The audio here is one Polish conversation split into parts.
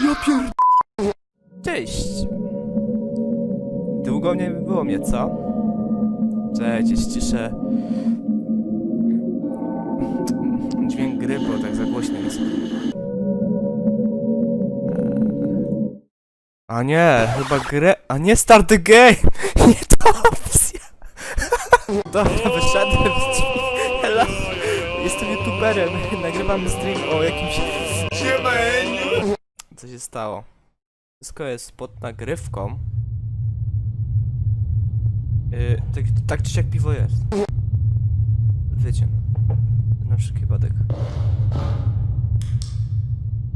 Ja pier... Cześć! Długo nie było mnie, co? Cześć, ściszę. Dźwięk gry, bo tak za głośno jest. A nie, chyba grę... A nie start the game! Nie to opcja! Dobra, wyszedłem z drzwi. Hello. Jestem youtuberem, nagrywam stream o jakimś... Co się stało? Wszystko jest pod nagrywką. Yy, tak, tak czy siak piwo jest. Wiecie, no. Na wszelki wypadek.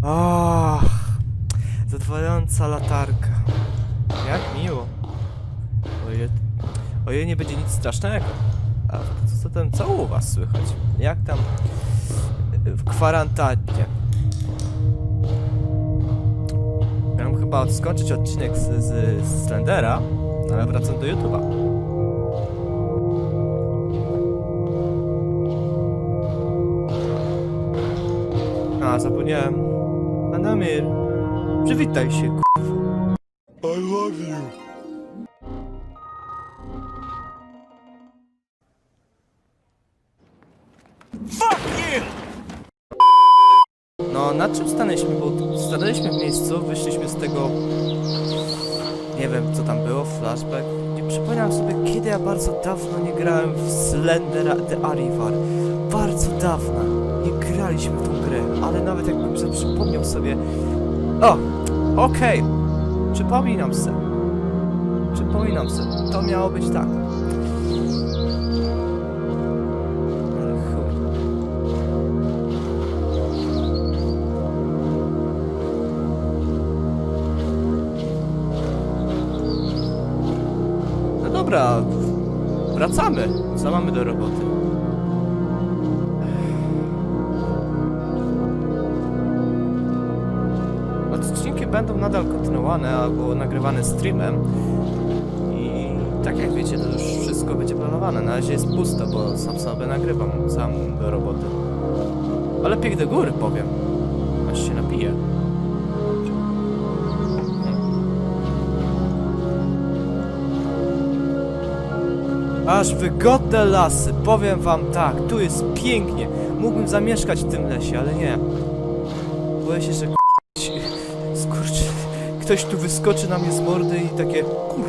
Ach, zadowalająca latarka. Jak miło. Oje, oje nie będzie nic strasznego. A co, co u was słychać? Jak tam w kwarantannie? Miałem chyba skończyć odcinek z, z, z Slendera, ale wracam do YouTube'a. A, zapomniałem. Anamir, przywitaj się, k***. Flashback. Nie przypominam sobie, kiedy ja bardzo dawno nie grałem w Slender The Arivar. Bardzo dawno nie graliśmy w tą grę, ale nawet jakbym sobie przypomniał sobie... O! Okej! Przypominam se. Przypominam se. To miało być tak. Wracamy. Co mamy do roboty? Odcinki będą nadal kontynuowane albo nagrywane streamem. I tak jak wiecie, to już wszystko będzie planowane. Na razie jest pusto, bo sam sobie nagrywam, sam do roboty. Ale piek do góry powiem. Aż się napiję. Aż wygodne lasy, powiem wam tak, tu jest pięknie. Mógłbym zamieszkać w tym lesie, ale nie. Boję się, że skurczy. Ktoś tu wyskoczy na mnie z mordy i takie kur...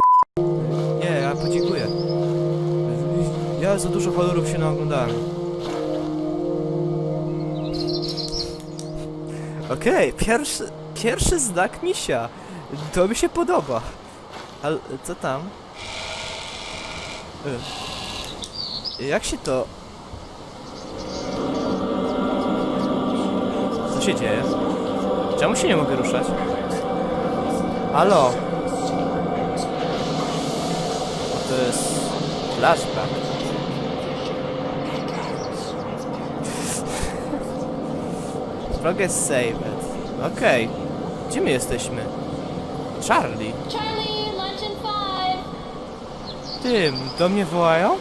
Nie, ja podziękuję. Ja za dużo horrorów się naoglądałem. Okej, pierwszy, pierwszy znak misia. To mi się podoba. Ale co tam? Y. Jak się to... Co się dzieje? Czemu się nie mogę ruszać? Halo? To jest... Flashback. Progress saved. Okej. Gdzie my jesteśmy? Charlie. Charlie. Tym, do mnie wołają?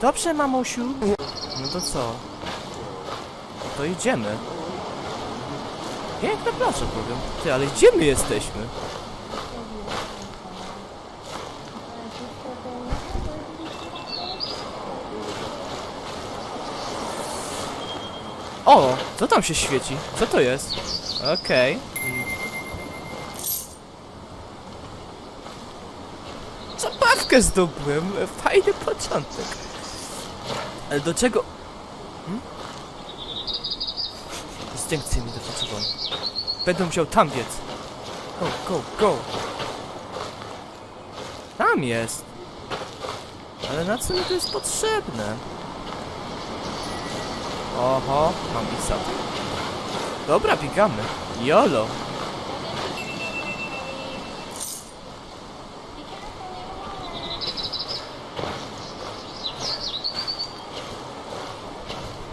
Dobrze, mamusiu. No to co? To idziemy. Piękna plaża, powiem. Ty, ale gdzie my jesteśmy? O! Co tam się świeci? Co to jest? Okej. Mm. Zabawkę zdobyłem. Fajny początek. Ale do czego... Hmm? Instynkcje mi dopoczywają. Będę musiał tam biec. Go, go, go. Tam jest. Ale na co mi to jest potrzebne? Oho, mam isat. Dobra, biegamy. Jolo.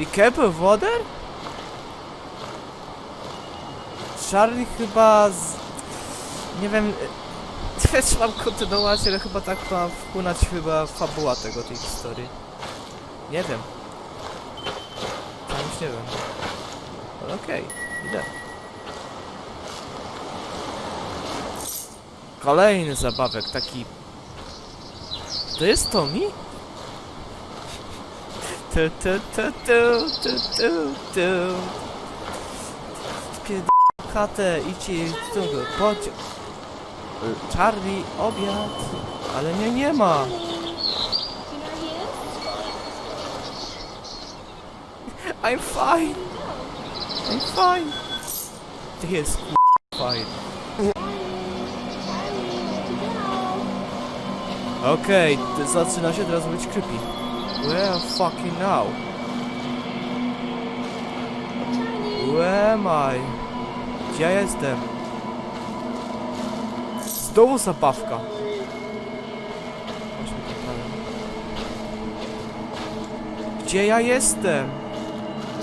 I Keppel Water? Charlie chyba z... Nie wiem... Też mam kontynuację, ale chyba tak ma wpłynąć chyba fabuła tego, tej historii. Nie wiem. Tam już nie wiem. Ale okej, okay, idę. Kolejny zabawek, taki... To jest Tommy? Tu, tu, tu, tu, tu, tu, tu. Spierd... chatę, idźcie tu, chodź. Charlie, obiad. Ale nie, nie ma. I'm fine. I'm fine. Ty jest fine. Okej, to zaczyna się teraz być creepy. Where fucking now? Where am I? Gdzie ja jestem? Znowu zabawka. Gdzie ja jestem?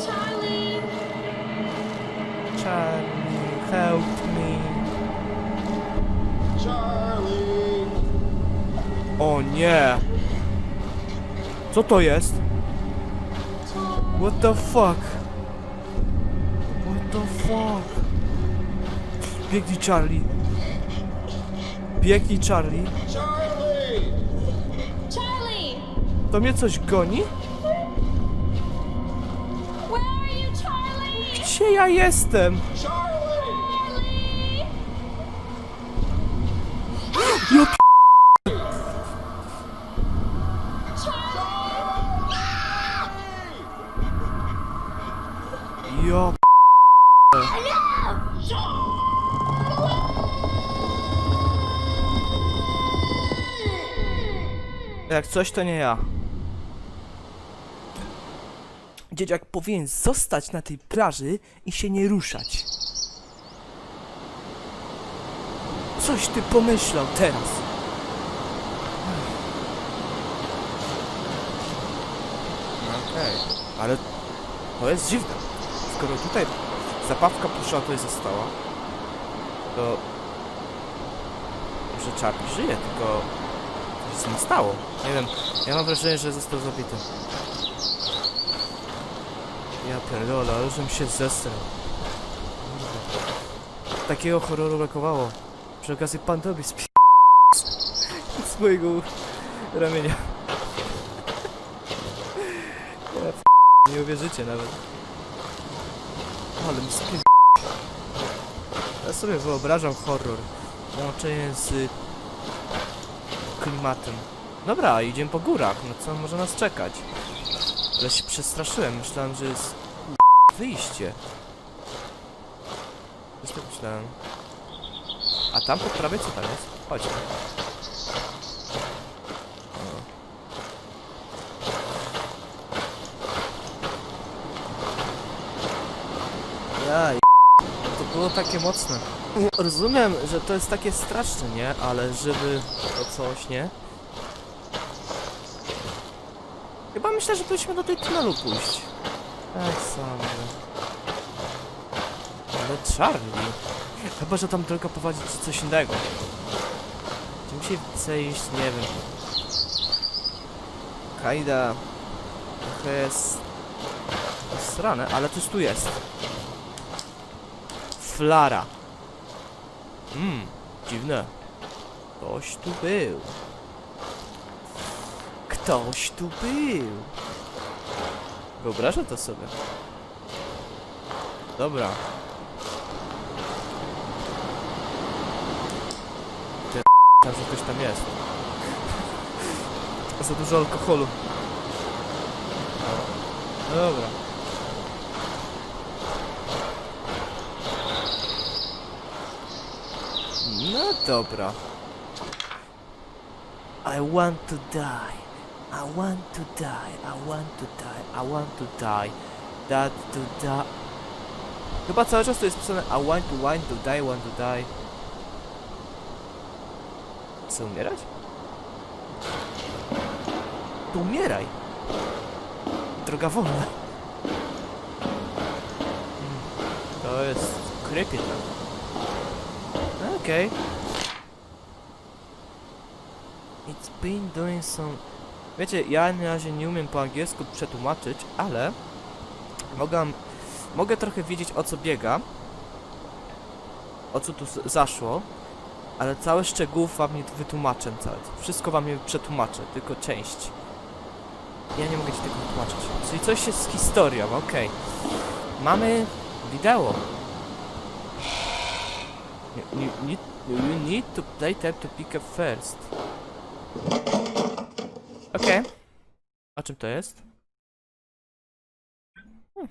Charlie! Charlie, help me. Charlie! O nie! Co to jest? What the fuck? What the fuck? Biegnij Charlie. Biegnij Charlie. Charlie! Charlie! To mnie coś goni? Where are you, Charlie? Gdzie ja jestem? Charlie! Ja p... coś, to nie ja. Dzieciak powinien zostać na tej plaży i się nie ruszać. Coś ty pomyślał teraz. Okej, ale to jest dziwne. Skoro tutaj zabawka pluszowa tutaj została, to może Charlie żyje, tylko się z nim stało. Nie wiem, ja mam wrażenie, że został zabity. Ja pierdolę, ale żebym się zestrał. Takiego horroru brakowało. Przy okazji pan tobie spi... z mojego ramienia. Ja p... nie uwierzycie nawet. Ale mi spie... Ja sobie wyobrażam horror. Łączenie z klimatem. Dobra, idziemy po górach. No co może nas czekać? Ale się przestraszyłem. Myślałem, że jest wyjście. Już tak myślałem. A tam po prawej co tam jest? Chodźmy. O. Takie mocne. Rozumiem, że to jest takie straszne, nie? Ale żeby to coś, nie? Chyba myślę, że powinniśmy do tej tunelu pójść. Tak samo. Ale Charlie. Chyba, że tam droga prowadzi coś innego. Czy musi zejść, nie wiem. Kaida. Trochę jest... Srane, ale coś tu jest. Flara. Mmm, dziwne. Ktoś tu był. Ktoś tu był. Wyobrażam to sobie. Dobra. Ty tam, że ktoś tam jest. Za dużo alkoholu. Dobra. No dobra. I want to die. I want to die. I want to die. I want to die. That to die. Chyba cały czas to jest pisane I want to want to die, want to die. Chcę umierać? To umieraj. Droga wolna. Hmm. To jest creepy tam. Okej. It's been doing some... Wiecie, ja na razie nie umiem po angielsku przetłumaczyć, ale mogę, mogę trochę wiedzieć o co biega, o co tu zaszło Ale całe szczegółów wam nie wytłumaczę całe. Wszystko wam nie przetłumaczę, tylko część. Ja nie mogę ci tego wytłumaczyć. Czyli coś jest z historią, okej. Mamy wideo. You, need, you need to play tap to pick up first. Okej. O czym to jest? Hmm.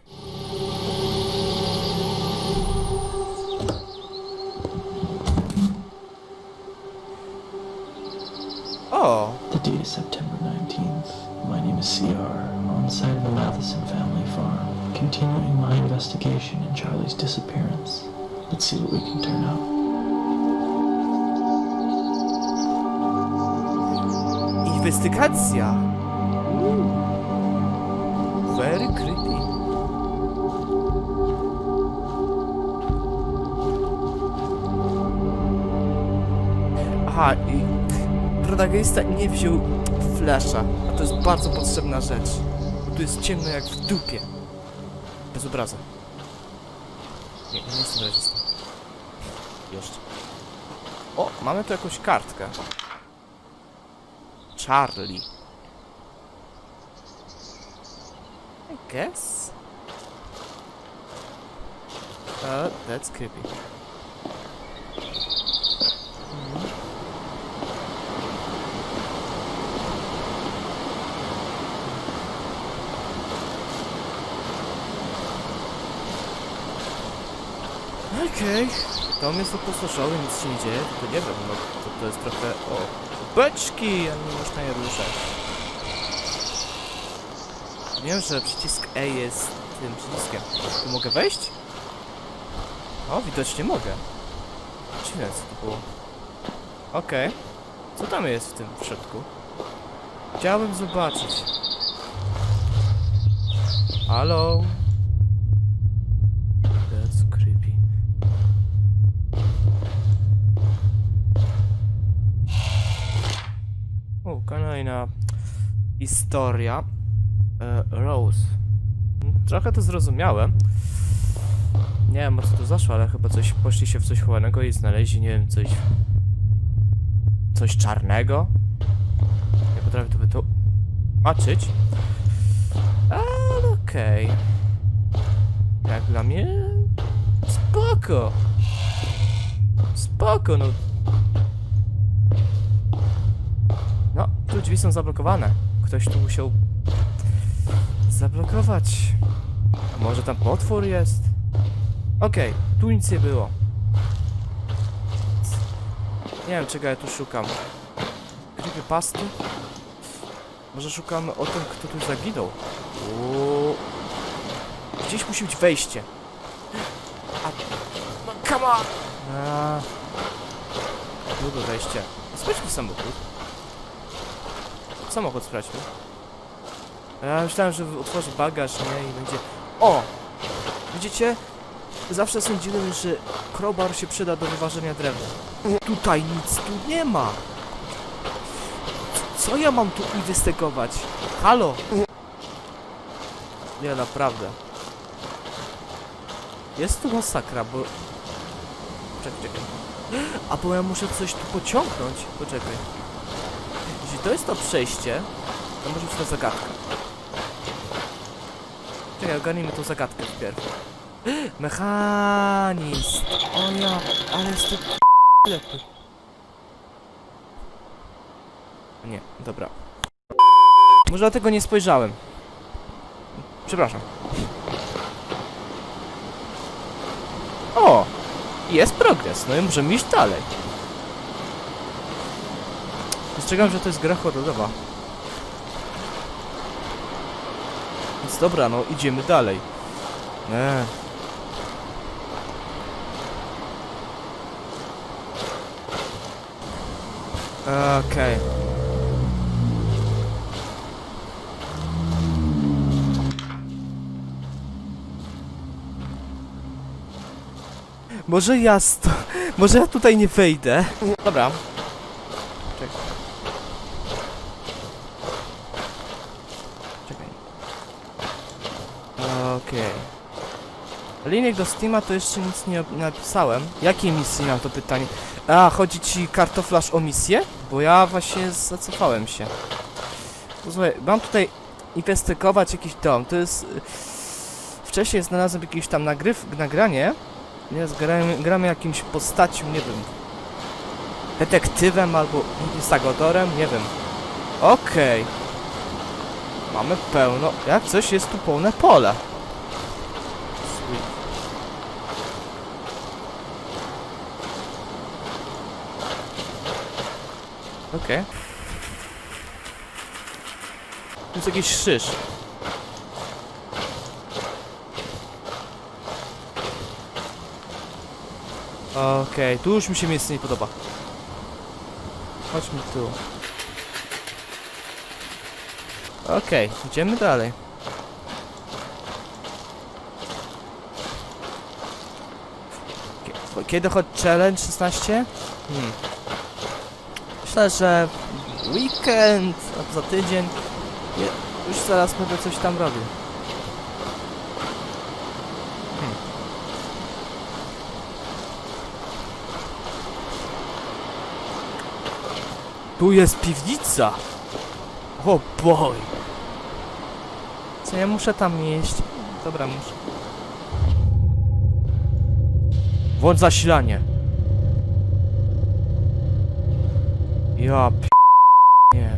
O! The date is September 19th. My name is CR, I'm on site of the Matheson family farm, continuing my investigation in Charlie's disappearance. Let's see what we can turn up. Inwestygacja! Very creepy. Aha, i protagonista nie wziął flasza, a to jest bardzo potrzebna rzecz. Bo tu jest ciemno jak w dupie. Bez obrazu. Nie, nie jestem reżysem. Jeszcze. O, mamy tu jakąś kartkę. Charlie. I guess. Uh, that's creepy. Mhm. Dom jest opustoszony, nic się nie dzieje, to nie wiem, no to, to jest trochę... O, beczki, a nie można je ruszać. Wiem, że przycisk E jest tym przyciskiem. Tu mogę wejść? O, widocznie mogę. Dziwne, co to było. Okej. Co tam jest w tym środku? Chciałbym zobaczyć. Halo? Kolejna historia. E, Rose. Trochę to zrozumiałem. Nie wiem o co tu zaszło, ale chyba coś poszli się w coś chowanego i znaleźli, nie wiem, coś... Coś czarnego? Nie potrafię to wytłumaczyć. Ale okej. Jak dla mnie... Spoko! Spoko, no. Drzwi są zablokowane. Ktoś tu musiał zablokować. A może tam potwór jest? Okej, tu nic nie było. Nie wiem czego ja tu szukam. Creepypasty? Może szukamy o tym, kto tu zaginął? Uuu. Gdzieś musi być wejście. A... No, come on! A... Długo wejście. Sprawdźmy samochód. Samochód sprawdźmy. Ja myślałem, że otworzy bagaż, nie? I będzie... O! Widzicie? Zawsze sądziłem, że crowbar się przyda do wyważenia drewna. Tutaj nic tu nie ma! Co ja mam tu inwestygować? Halo? Nie, naprawdę. Jest tu masakra, bo... Czekaj, czekaj. A bo ja muszę coś tu pociągnąć. Poczekaj. To jest to przejście, to może być to zagadka. Czekaj, ogarnijmy tą zagadkę wpierw. Mechanizm! O ja, ale jest to lepiej. Nie, dobra. Może dlatego nie spojrzałem. Przepraszam. O! Jest progres, no i możemy iść dalej. Dostrzegam, że to jest gra horrorowa. Więc dobra, no idziemy dalej. Eee. Okej. Może ja sto... Może ja tutaj nie wejdę? Dobra. Czekaj. Okej. Linek do Steama to jeszcze nic nie napisałem. Jakiej misji mam to pytanie? A, chodzi ci kartoflaż o misję? Bo ja właśnie zacofałem się. Słuchaj, mam tutaj inwestygować jakiś dom. To jest... y, Wcześniej znalazłem jakieś tam nagryw, nagranie. Nie, gramy, gramy jakimś postacią, nie wiem. Detektywem albo instagatorem, nie wiem. Okej. Mamy pełno. Jak coś jest tu pełne pole. Okej. Tu jest jakiś szysz. Okej, tu już mi się miejsce nie podoba. Chodźmy tu. Okej, idziemy dalej. Kie- Kiedy chodzi challenge 16? Hmm. Myślę, że weekend albo za tydzień. Już zaraz będę coś tam robił. Hmm. Tu jest piwnica! O boy! Co ja muszę tam iść? Dobra, muszę. Włącz zasilanie. Ja p... Nie.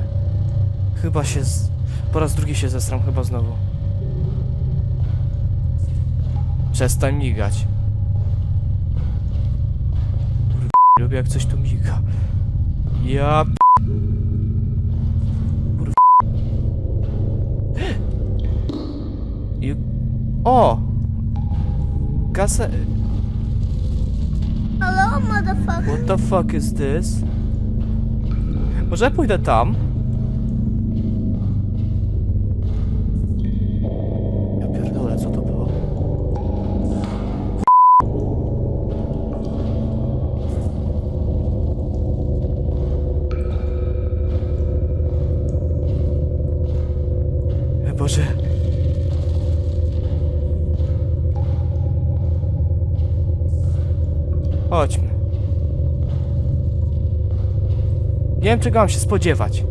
Chyba się z... Po raz drugi się zesram chyba znowu. Przestań migać. Kurde, lubię jak coś tu miga. Ja p... Kurde. I... O! Kasę... Hello, motherfucker. What the fuck is this? Może pójdę tam? Nie wiem czego mam się spodziewać.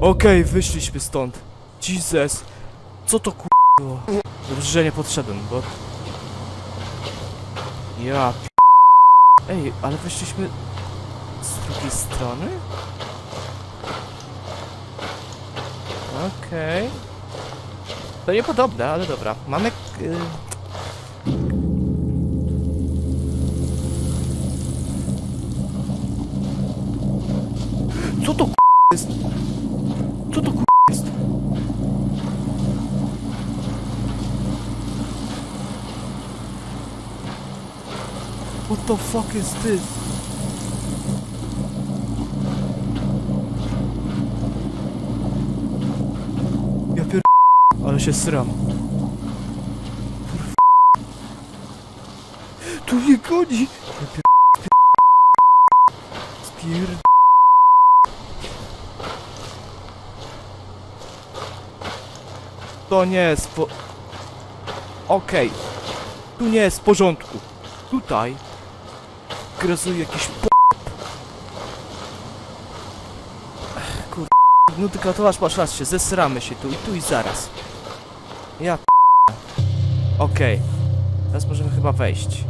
Okej, wyszliśmy stąd. Jesus. Co to ku... było? Dobrze, że nie podszedłem, bo... Ja... p- Ej, ale wyszliśmy... Z drugiej strony? Okej. To niepodobne, ale dobra. Mamy... y, Co to jest? Co to jest? What the fuck is this? Ja pier... Ale się sram. Tu mnie goni! Ja pier... Spier... To nie jest po... Okej. Tu nie jest w porządku. Tutaj... Grasuje jakiś po... Ech, Kur... No tylko to masz, rację, zesramy się tu i tu i zaraz. Ja p... Okej. Teraz możemy chyba wejść.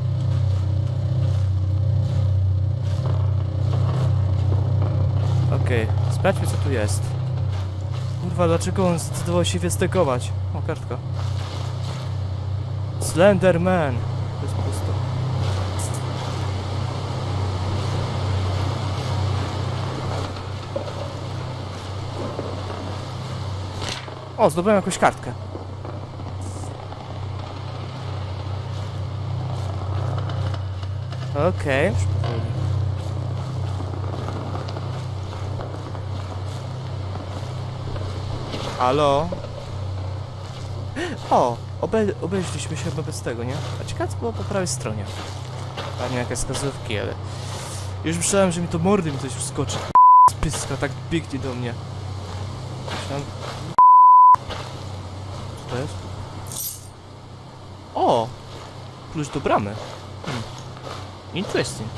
Okej, sprawdźmy co tu jest. Kurwa, dlaczego on zdecydował się inwestygować? O, kartka. Slenderman. To jest pusto. O, zdobyłem jakąś kartkę. Okej. już Halo? O, obe obejrzeliśmy się bez tego, nie? A ciekawe co było po prawej stronie. Pewnie jakieś wskazówki, ale... Już myślałem, że mi to mordy mi coś wskoczy. Spyska tak biegnie do mnie. Myślałem... Co to jest? O! Klucz do bramy. Hmm. Interesting.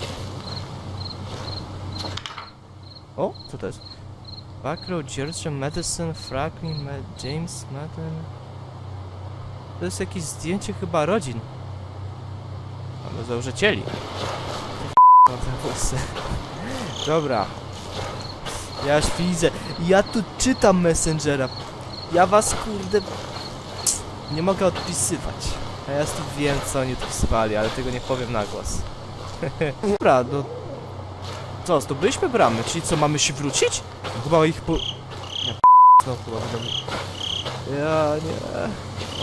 O, co to jest? Buckrow, Georgia, Madison, Franklin, James, Madden. To jest jakieś zdjęcie chyba rodzin. Albo założycieli. Włosy. Dobra. Ja już widzę. Ja tu czytam Messengera. Ja was kurde... Nie mogę odpisywać. A ja tu wiem co oni odpisywali, ale tego nie powiem na głos. Dobra, no... Co, zdobyliśmy bramy, czyli co, mamy się wrócić? Chyba ich po... Ja p- znowu chyba będę... Ja nie...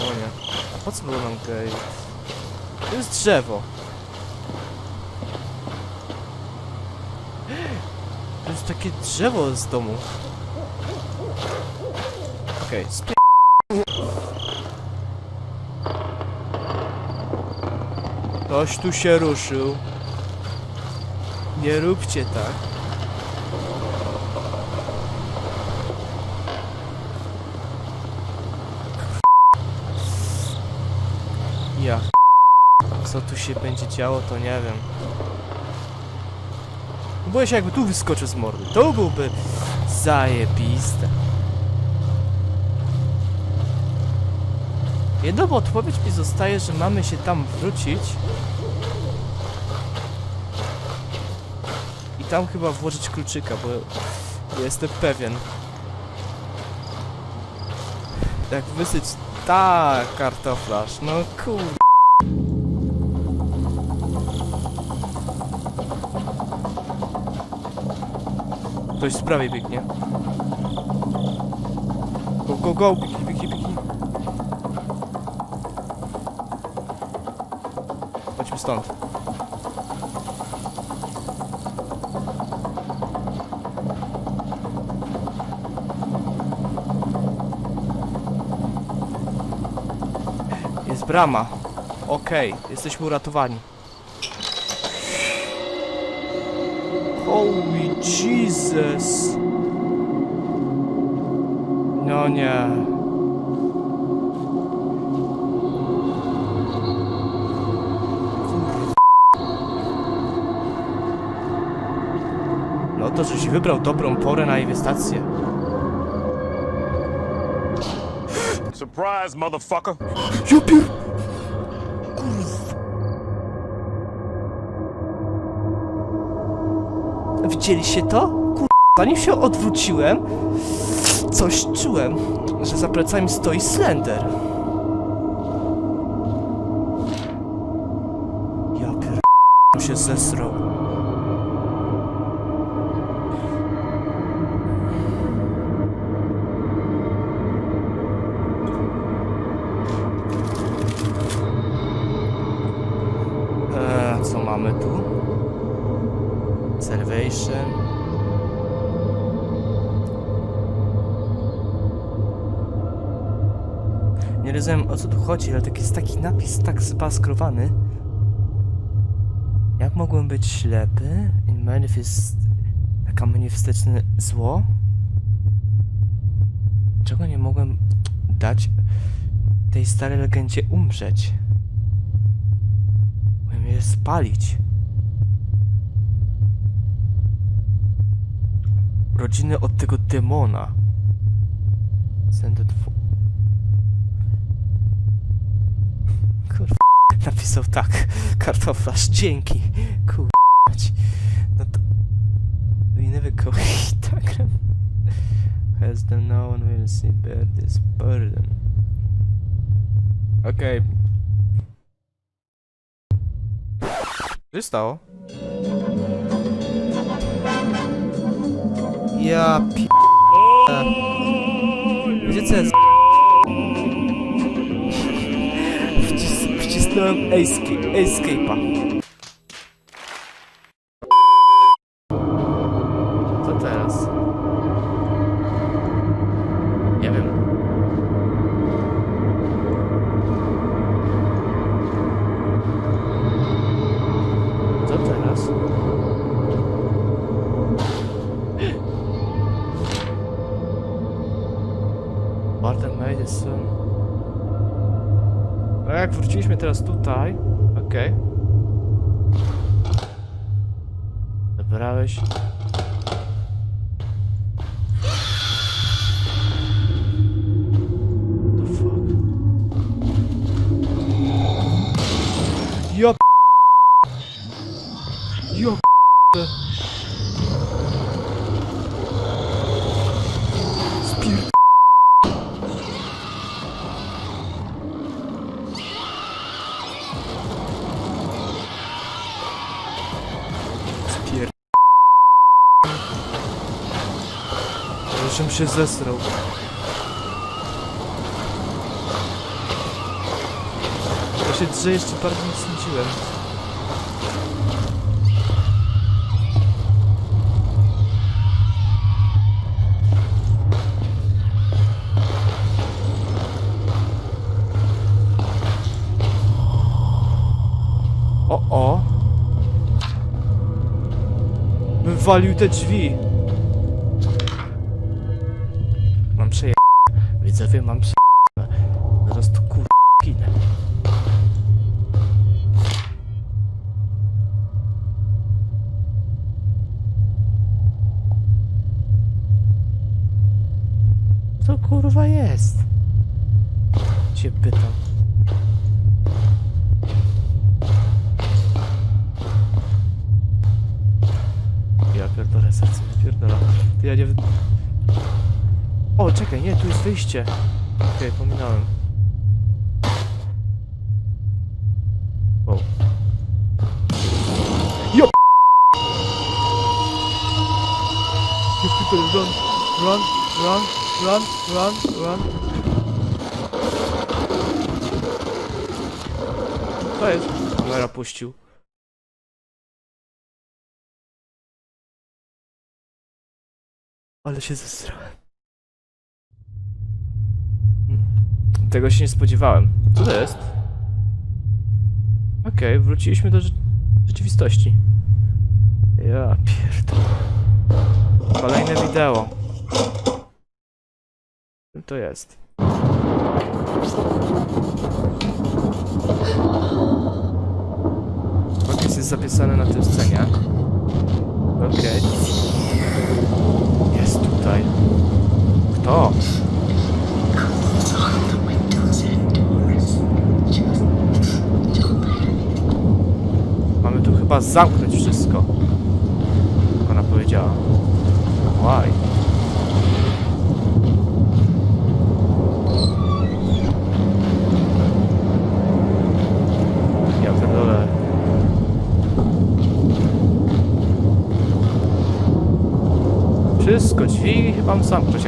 O nie. A po co było nam gate? To jest drzewo. To jest takie drzewo z domu. Okej, okay. Ktoś tu się ruszył. Nie róbcie tak. Ja. Co tu się będzie działo, to nie wiem. Boję się jakby tu wyskoczył z mordy. To byłby zajebiste. Jedyną odpowiedź mi zostaje, że mamy się tam wrócić. Tam chyba włożyć kluczyka, bo jestem pewien. Jak wysyć... Tak, kartoflarz, no kur... Ktoś z prawej biegnie. Go, go, go, biegnij, biegnij, biegnij. Chodźmy stąd. Jest brama. Okej, jesteśmy uratowani. Holy Jesus. No nie. No to, żeś wybrał dobrą porę na inwestację. Surprise, motherfucker. Jupier! Widzieliście to? Kurwa, zanim się odwróciłem, coś czułem, że za plecami stoi Slender. Ja pier... się zesrał. Eee, co mamy tu? Salvation. Nie rozumiem o co tu chodzi, ale tak jest taki napis tak zbaskrowany. Jak mogłem być ślepy? In manifest... Taka manifestyczne zło? Czego nie mogłem dać tej starej legendzie umrzeć? Miałem je spalić. Rodziny od tego demona. Sended fo- Kurwa. Napisał tak. Kartoflarz, dzięki. Kurwa. No to... We never go Instagram. Has the no one will see bear this burden. Okej. Co się stało? Ja pi... Gdzie jest? Wcis wcisnąłem escape. Zabrałeś... się zesrał. Ja się drze jeszcze bardziej niż sądziłem. Wywalił te drzwi. Widzowie, mam wyjście. Okej, pominąłem. Wow. Jo! Run, run, run, run, run, run. To jest. Kamera puścił. Ale się. Tego się nie spodziewałem. Co to jest? Okej, wróciliśmy do rze rzeczywistości. Ja pierdolę. Kolejne wideo. Co to jest? Opis jest zapisany na tym scenie. Okej. Jest tutaj. Kto? Mamy tu chyba zamknąć wszystko. Ona powiedziała. Pierdolę. Wszystko, drzwi chyba zamknąć,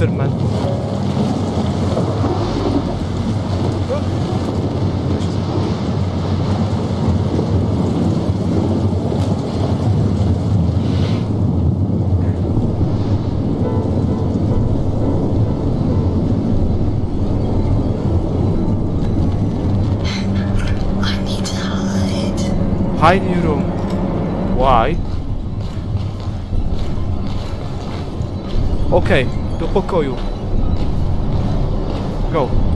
Slenderman. Hide in your room. Why? Do pokoju. Go.